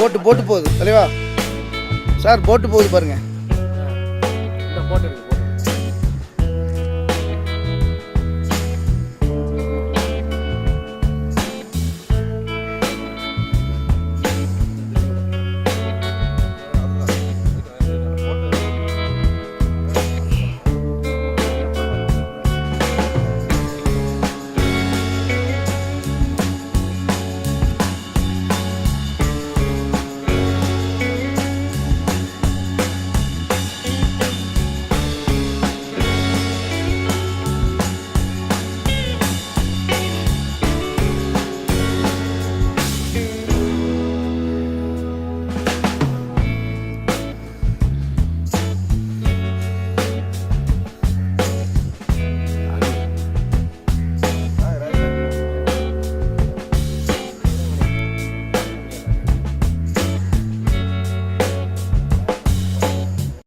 போட்டு போட்டு போகுது. தலைவா சார் போட்டு போகுது பாருங்க. போட்டு